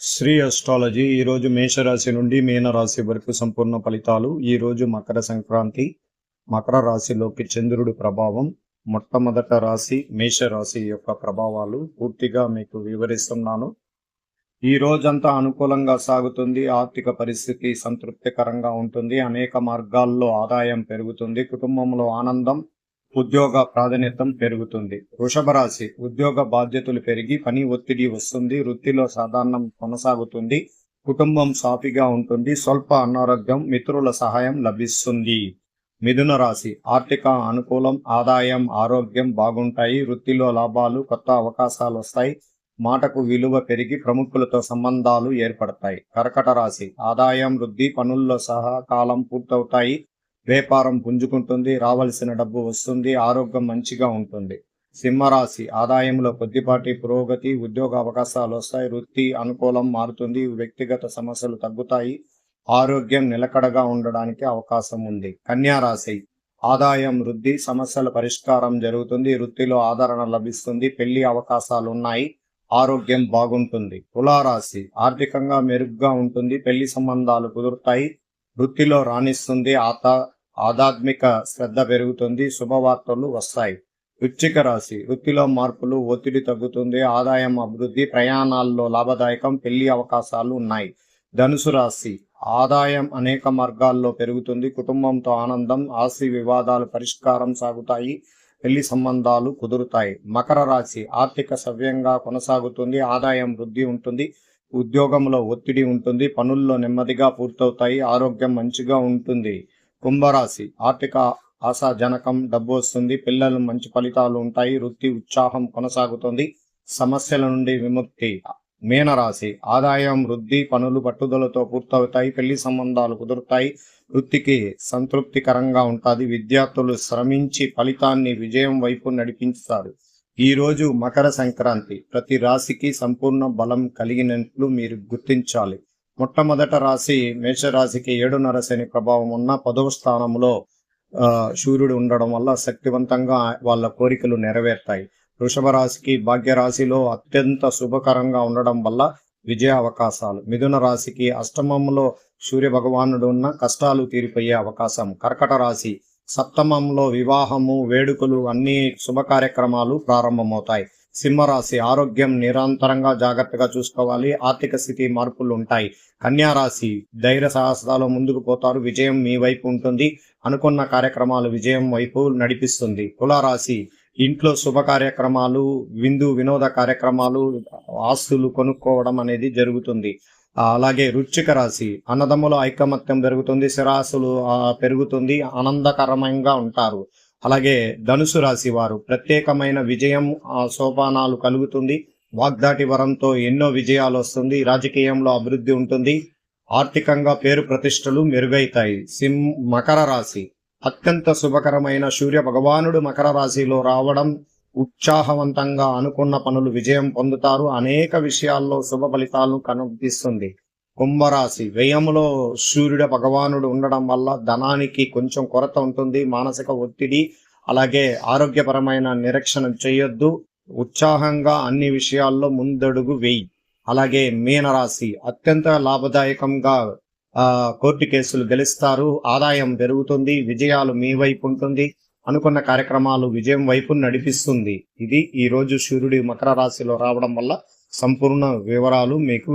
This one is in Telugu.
శ్రీ అస్ట్రాలజీ ఈరోజు మేషరాశి నుండి మీనరాశి వరకు సంపూర్ణ ఫలితాలు. ఈరోజు మకర సంక్రాంతి. మకర రాశిలోకి చంద్రుడి ప్రభావం. మొట్టమొదట రాశి మేషరాశి యొక్క ప్రభావాలు. పూర్తిగా మీకు వివరిస్తున్నాను. ఈ రోజంతా అనుకూలంగా సాగుతుంది. ఆర్థిక పరిస్థితి సంతృప్తికరంగా ఉంటుంది. అనేక మార్గాల్లో ఆదాయం పెరుగుతుంది. కుటుంబంలో ఆనందం ఉద్యోగ ప్రాధాన్యతం పెరుగుతుంది. వృషభ రాశి ఉద్యోగ బాధ్యతలు పెరిగి పని ఒత్తిడి వస్తుంది. వృత్తిలో సాధారణం కొనసాగుతుంది. కుటుంబం సాఫీగా ఉంటుంది. స్వల్ప అనారోగ్యం మిత్రుల సహాయం లభిస్తుంది. మిథున రాశి ఆర్థిక అనుకూలం ఆదాయం ఆరోగ్యం బాగుంటాయి. వృత్తిలో లాభాలు కొత్త అవకాశాలు వస్తాయి. మాటకు విలువ పెరిగి ప్రముఖులతో సంబంధాలు ఏర్పడతాయి. కర్కట రాశి ఆదాయం వృద్ధి పనుల్లో సహా కాలం పూర్తవుతాయి. వ్యాపారం పుంజుకుంటుంది రావలసిన డబ్బు వస్తుంది ఆరోగ్యం మంచిగా ఉంటుంది. సింహరాశి ఆదాయంలో కొద్దిపాటి పురోగతి ఉద్యోగ అవకాశాలు వస్తాయి వృత్తి అనుకూలం మారుతుంది వ్యక్తిగత సమస్యలు తగ్గుతాయి ఆరోగ్యం నిలకడగా ఉండడానికి అవకాశం ఉంది. కన్యారాశి ఆదాయం వృద్ధి సమస్యల పరిష్కారం జరుగుతుంది వృత్తిలో ఆదరణ లభిస్తుంది పెళ్ళి అవకాశాలు ఉన్నాయి ఆరోగ్యం బాగుంటుంది. తులారాశి ఆర్థికంగా మెరుగ్గా ఉంటుంది పెళ్ళి సంబంధాలు కుదురుతాయి వృత్తిలో రాణిస్తుంది ఆత ఆధ్యాత్మిక శ్రద్ధ పెరుగుతుంది శుభవార్తలు వస్తాయి. వృచ్చిక రాశి వృత్తిలో మార్పులు ఒత్తిడి తగ్గుతుంది ఆదాయం అభివృద్ధి ప్రయాణాల్లో లాభదాయకం పెళ్ళి అవకాశాలు ఉన్నాయి. ధనుసు రాశి ఆదాయం అనేక మార్గాల్లో పెరుగుతుంది కుటుంబంతో ఆనందం ఆస్తి వివాదాలు పరిష్కారం సాగుతాయి పెళ్ళి సంబంధాలు కుదురుతాయి. మకర రాశి ఆర్థిక సవ్యంగా కొనసాగుతుంది ఆదాయం వృద్ధి ఉంటుంది ఉద్యోగంలో ఒత్తిడి ఉంటుంది పనుల్లో నెమ్మదిగా పూర్తవుతాయి ఆరోగ్యం మంచిగా ఉంటుంది. కుంభరాశి. ఆర్థిక ఆశాజనకం డబ్బు వస్తుంది పిల్లలు మంచి ఫలితాలు ఉంటాయి వృత్తి ఉత్సాహం కొనసాగుతుంది సమస్యల నుండి విముక్తి. మీనరాశి ఆదాయం వృద్ధి పనులు పట్టుదలతో పూర్తవుతాయి పెళ్ళి సంబంధాలు కుదురుతాయి వృత్తికి సంతృప్తికరంగా ఉంటుంది విద్యార్థులు శ్రమించి ఫలితాన్ని విజయం వైపు నడిపించుతారు ఈ రోజు మకర సంక్రాంతి. ప్రతి రాశికి సంపూర్ణ బలం కలిగినట్లు మీరు గుర్తించాలి. మొట్టమొదట రాశి మేషరాశికి ఏడున్నర శని ప్రభావం ఉన్న పదవ స్థానంలో ఆ, సూర్యుడు ఉండడం వల్ల శక్తివంతంగా వాళ్ళ కోరికలు నెరవేరుతాయి. వృషభ రాశికి భాగ్య రాశిలో అత్యంత శుభకరంగా ఉండడం వల్ల విజయ అవకాశాలు. మిథున రాశికి అష్టమంలో సూర్య భగవానుడు ఉన్న కష్టాలు తీరిపోయే అవకాశం. కర్కట రాశి సప్తమంలో వివాహము వేడుకలు అన్ని శుభ కార్యక్రమాలు ప్రారంభమవుతాయి. సింహరాశి ఆరోగ్యం నిరంతరంగా జాగ్రత్తగా చూసుకోవాలి. ఆర్థిక స్థితి మార్పులు ఉంటాయి. కన్యారాశి ధైర్య సాహసాలు ముందుకు పోతారు. విజయం మీ వైపు ఉంటుంది. అనుకున్న కార్యక్రమాలు విజయం వైపు నడిపిస్తుంది. తులారాశి ఇంట్లో శుభ కార్యక్రమాలు విందు వినోద కార్యక్రమాలు ఆస్తులు కొనుక్కోవడం అనేది జరుగుతుంది. అలాగే రుచిక రాశి అన్నదమ్ముల ఐకమత్యం పెరుగుతుంది. శిరాసులు పెరుగుతుంది. ఆనందకరమంగా ఉంటారు. అలాగే ధనుసు రాశి వారు ప్రత్యేకమైన విజయం ఆ, సోపానాలు కలుగుతుంది. వాగ్దాటి వరంతో ఎన్నో విజయాలు వస్తుంది. రాజకీయంలో అభివృద్ధి ఉంటుంది. ఆర్థికంగా పేరు ప్రతిష్టలు మెరుగైతాయి. సిం మకర రాశి. అత్యంత శుభకరమైన సూర్య భగవానుడు మకర రాశిలో రావడం ఉత్సాహవంతంగా అనుకున్న పనులు విజయం పొందుతారు. అనేక విషయాల్లో శుభ ఫలితాలను కనిపిస్తుంది. కుంభరాశి. వ్యయంలో సూర్యుడు భగవానుడు ఉండడం వల్ల ధనానికి కొంచెం కొరత ఉంటుంది మానసిక ఒత్తిడి అలాగే ఆరోగ్యపరమైన నిరీక్షణ చేయొద్దు. ఉత్సాహంగా అన్ని విషయాల్లో ముందడుగు వేయి. అలాగే మీనరాశి అత్యంత లాభదాయకంగా కోర్టు కేసులు గెలుస్తారు ఆదాయం పెరుగుతుంది విజయాలు మీ వైపు ఉంటుంది అనుకున్న కార్యక్రమాలు విజయం వైపు నడిపిస్తుంది. ఇది ఈ రోజు సూర్యుడి మకర రాశిలో రావడం వల్ల సంపూర్ణ వివరాలు మీకు